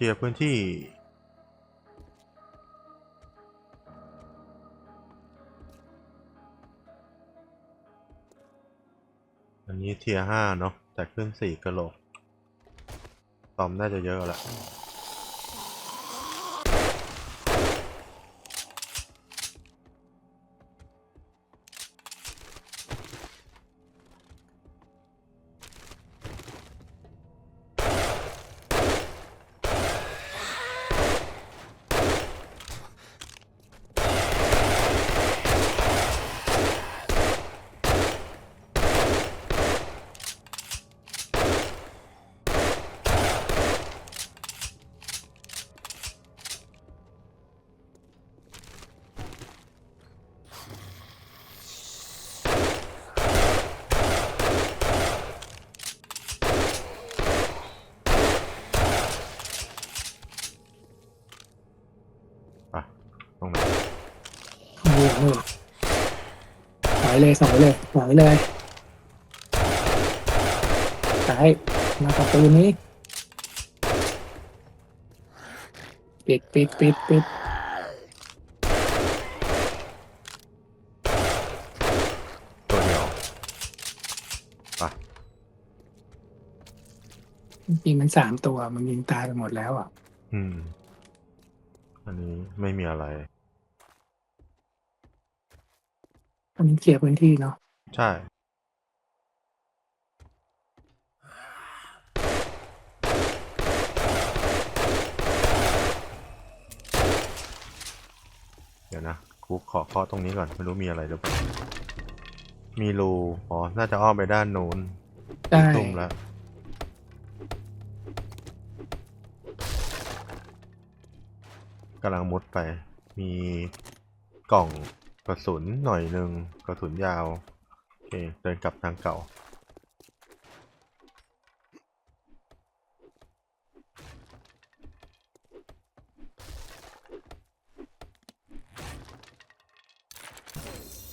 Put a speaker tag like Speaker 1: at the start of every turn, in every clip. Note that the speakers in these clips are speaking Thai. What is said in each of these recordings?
Speaker 1: ลียร์พื้นที่ อันนี้เทียร์ห้าเนาะแต่ขึ้นสี่กะโหลกตอมน่าจะเยอะแหละ
Speaker 2: เลยสอยเลยสอยเลยซ้ายมาประตูนี้ ปิดปิดปิดปิด
Speaker 1: ตัวเดียวไป
Speaker 2: จริงๆมันสามตัวมันยิงตายไปหมดแล้วอะ
Speaker 1: อืม อันนี้ไม่มีอะไร
Speaker 2: อันนี้เคลียร์พื้นที่เนาะ
Speaker 1: ใช่ เดี๋ยวนะกูขอเคาะตรงนี้ก่อน ไม่รู้มีอะไรหรือเปล่า มีรู อ๋อ น่าจะอ้อมไปด้านนู้น
Speaker 2: ได้
Speaker 1: ตุ้มแล้ว กำลังมุดไป มีกล่องก ระสุนหน่อยหนึ่งกระสุนยาว โอเค เดินกลับทางเก่า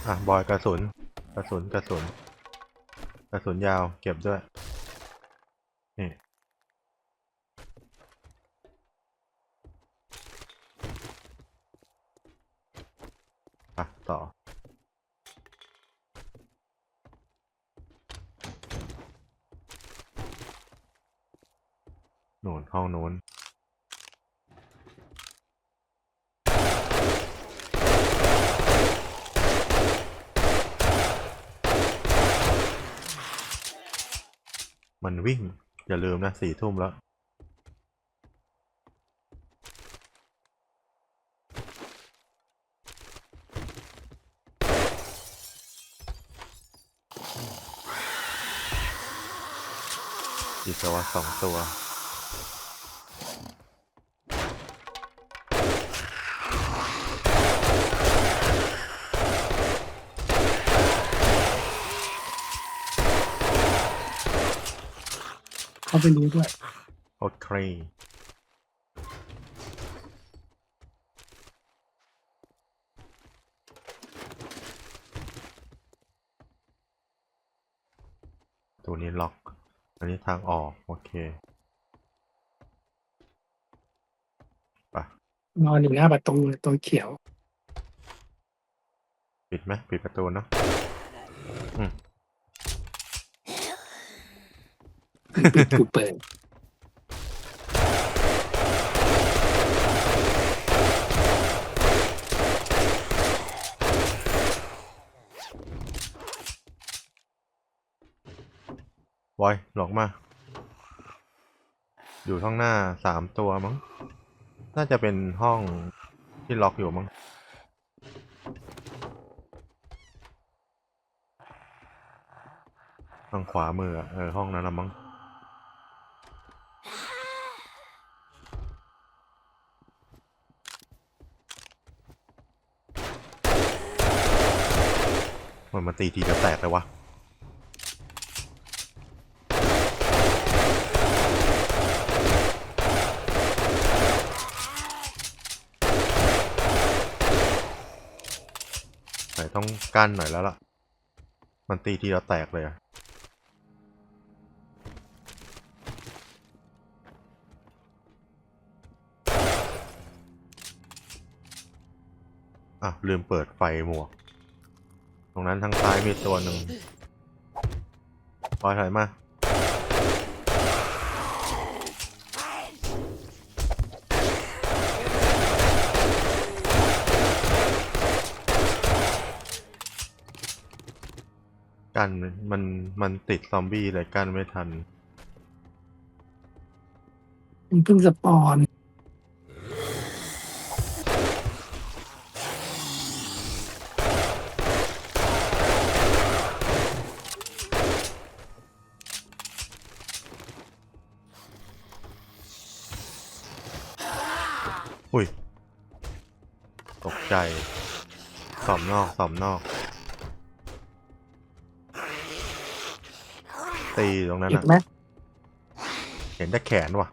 Speaker 1: อะ บอยกระสุน กระสุน กระสุน กระสุนยาวเก็บด้วย นี่ ต่อ โน่นห้องโน้นมันวิ่ง อย่าลืมนะสี่ทุ่มแล้ว สองตัว
Speaker 2: เขาไปรู้ด้วย
Speaker 1: โอเค ตัวนี้ล็อก อันนี้ทางออกโอเคไป
Speaker 2: นอนอยู่หน้าประตูเลยตัวเขียว
Speaker 1: ปิดไหมปิดประตูเนอะ
Speaker 2: ปิดกูเปิด
Speaker 1: บอยหลอกมา อยู่ข้างหน้าสามตัวมั้ง น่าจะเป็นห้องที่ล็อกอยู่มั้ง ทางขวามือเออห้องนั้นละมั้งมันมาตีทีจะแตกเลยวะ ต้องกั้นหน่อยแล้วล่ะ มันตีทีเราแตกเลยอะอะ ลืมเปิดไฟหมวก ตรงนั้นทางซ้ายมีตัวหนึ่งปอยถอยมา กันมันมันติดซอมบี้เลยกันไม่ทัน
Speaker 2: มันเพิ่งสปอน
Speaker 1: อุ้ย ตกใจ สอมนอก สอมนอก ตีตรงนั้น
Speaker 2: เห็น
Speaker 1: อะ
Speaker 2: ไหม
Speaker 1: เห็นแต่แขนว่ะ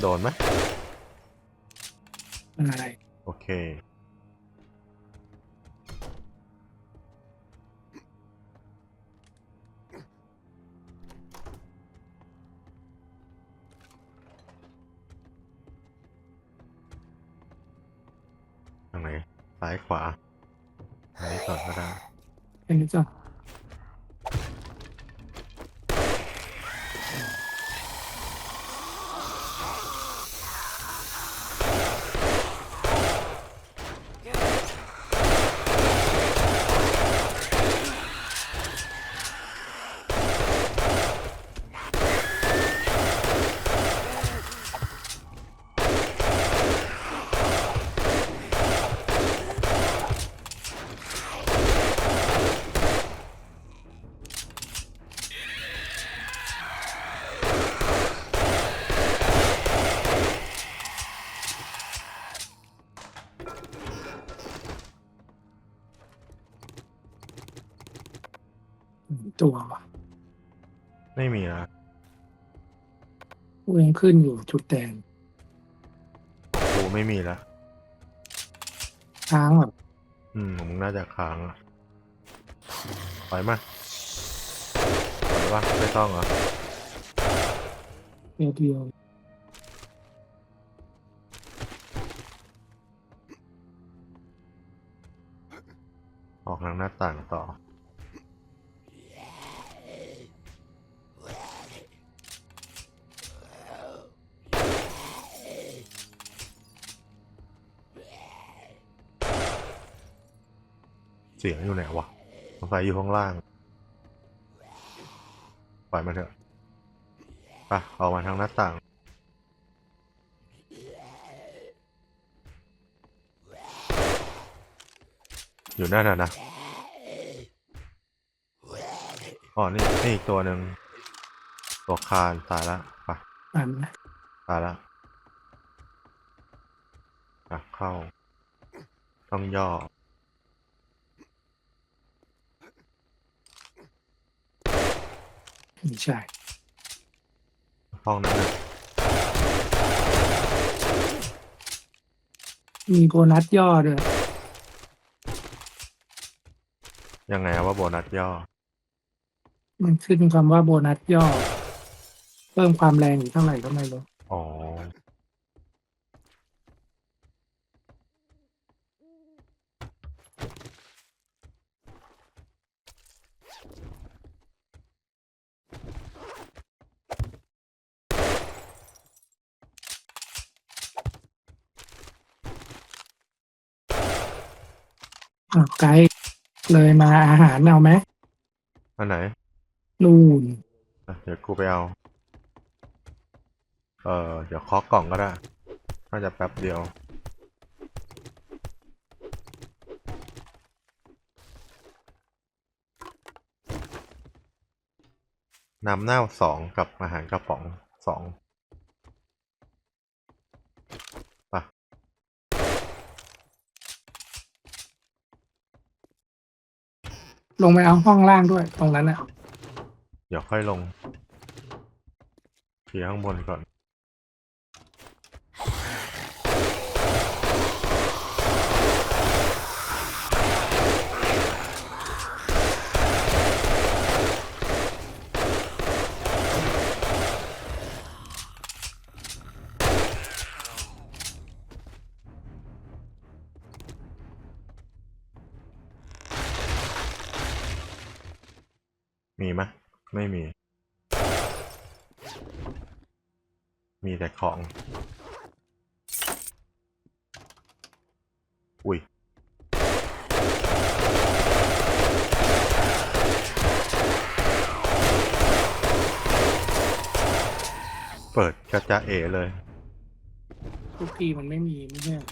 Speaker 1: โดนไหม
Speaker 2: อะไร
Speaker 1: โอเค ทางไหนซ้ายขวาอันนี้ก่อนก็ได้
Speaker 2: แค่นี้ ตัวว่ะ
Speaker 1: ไม่มีนะ
Speaker 2: กูยังขึ้นอยู่จุดแดง
Speaker 1: กูไม่มีละ
Speaker 2: ค้างแบบ
Speaker 1: อืมผมน่าจะค้างอะปล่อยมาปล่อยว่าไม่ต้องเหรอ
Speaker 2: เดียวเดียว
Speaker 1: ออกทางหน้าต่างต่อ สียงอยู่ไหนวะสงสัยอยู่ข้างล่าง ปล่อยมันเถอะไปออกมาทางหน้าต่าง อยู่นั่นน่ะนะ อ๋อ นี่นี่อีกตัวหนึ่ง ตัวคานตายละไป
Speaker 2: ปั่นนะ
Speaker 1: ตายละอะเข้า ต้องย่อ
Speaker 2: ไม่ใช่
Speaker 1: ห้องนั้นน่ะ
Speaker 2: มีโบนัสย่อด้วย
Speaker 1: ยังไงอะว่าโบนัสย่อ
Speaker 2: มันขึ้นคำว่าโบนัสย่อ เพิ่มความแรงอยู่เท่าไหร่ก็ไม่รู้
Speaker 1: อ๋อ
Speaker 2: อะไกด์เลยมาอาหารเอาไหม
Speaker 1: อันไหน
Speaker 2: นู่น
Speaker 1: อะเดี๋ยวกูไปเอา เออเดี๋ยวเคาะกล่องก็ได้ น่าจะแป๊บเดียว น้ำเน่าสองกับอาหารกระป๋องสองไปะ
Speaker 2: ลงไปเอาห้องล่างด้วย ตรงนั้นอะ
Speaker 1: เดี๋ยวค่อยลงเคลียร์ข้างบนก่อน มีไหมไม่มี มีแต่ของ อุ้ยเปิดกระจะเอเลย
Speaker 2: ทุกทีมันไม่มีไม่ใช่เหรอ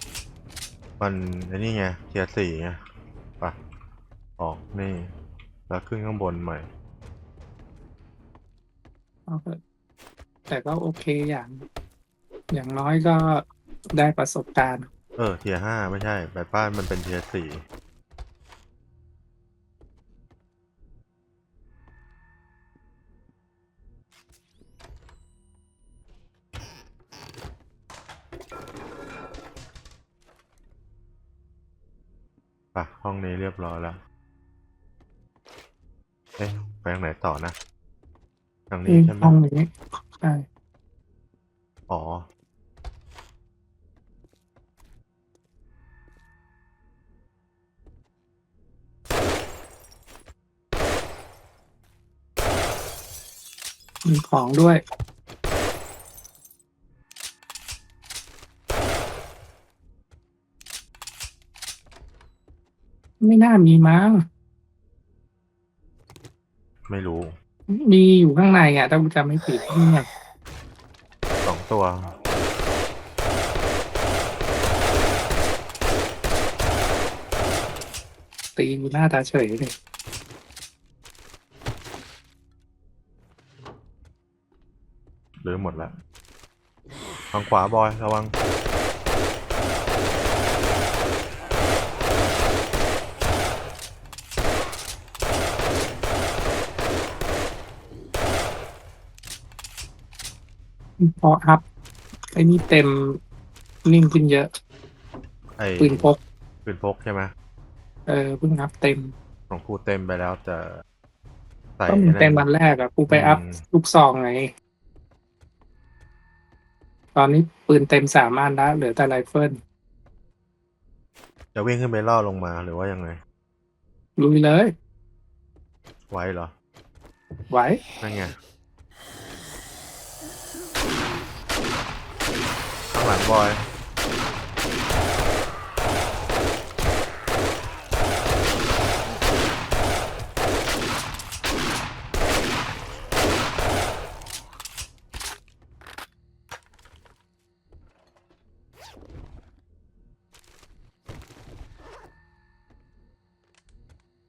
Speaker 1: มันไอ้นี่ไงเทียร์สี่ไงปะออกนี่ แล้วขึ้นข้างบนใหม่
Speaker 2: เอาเถอะแต่ก็โอเคอย่าง อย่างน้อยก็ได้ประสบการณ์
Speaker 1: เออเทียห้าไม่ใช่ แบบบ้านมันเป็นเทียสี่ปะห้องนี้เรียบร้อยแล้ว เอ๊ะ ไปทางไหนต่อนะ ทางนี้ใช่ไหม
Speaker 2: ห้องนี้ใช่
Speaker 1: อ๋อ
Speaker 2: มีของด้วย ไม่น่ามีมั้ง
Speaker 1: ไม่รู้
Speaker 2: มีอยู่ข้างในอะถ้ากูจำไม่ผิดนี่ไง
Speaker 1: สองตัว
Speaker 2: ตีอยู่หน้าตาเฉยเลย
Speaker 1: หรือหมดแล้วทางขวาบอยระวัง
Speaker 2: พออัพไอ้นี่เต็มนิ่งขึ้นเยอะ
Speaker 1: ไอ้
Speaker 2: ปืนพก
Speaker 1: ปืนพกใช่ไหม
Speaker 2: เออเพิ่งอัพเต็ม
Speaker 1: ของครูเต็มไปแล้วแต่ใส่
Speaker 2: ก็มันเต็มวันแรกอะกูไปอัพ
Speaker 1: อืม
Speaker 2: ลูกซองไง ตอนนี้ปืนเต็มสามอันแล้วเหลือแต่ไรเฟิล
Speaker 1: จะวิ่งขึ้นไปล่อลงมาหรือว่ายังไง
Speaker 2: ลุยเลย
Speaker 1: ไว้เหรอ
Speaker 2: ไหว
Speaker 1: นั่นไงางหลังบอย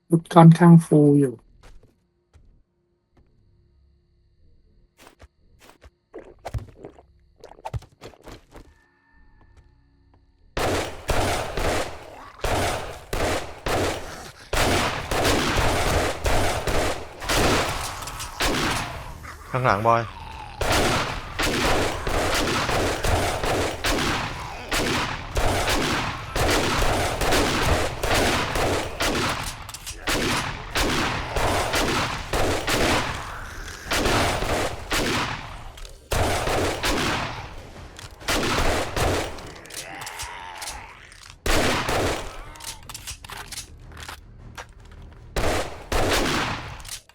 Speaker 2: รุดค่อนข้างฟูอยู่
Speaker 1: ข้างหลังบอย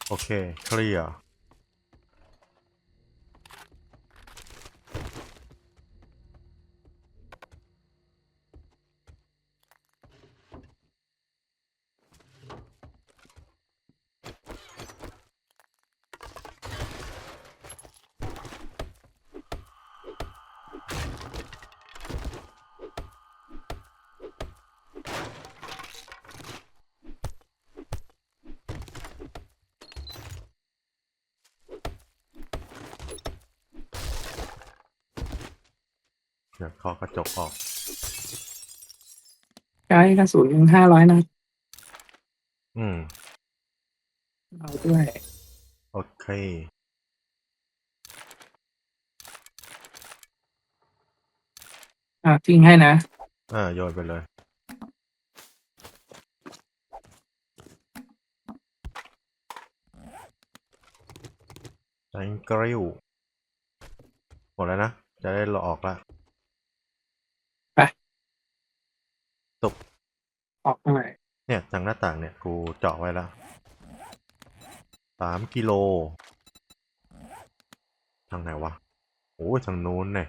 Speaker 1: โอเค เคลียร์ เดี๋ยวเคาะกระจกออก
Speaker 2: ใช้กระสุนยังห้าร้อยนัด
Speaker 1: อืม
Speaker 2: เอาด้วย
Speaker 1: โอเค
Speaker 2: อะทิ้งให้นะ
Speaker 1: อ่าโยนไปเลย thank you หมดแล้วนะ จะได้เราออกละ
Speaker 2: ออกตรงไหน
Speaker 1: เนี่ยทางหน้าต่างเนี่ยกูเจาะไว้แล้วสามกิโล ทางไหนวะโอ้ทางโน้นเนี่ย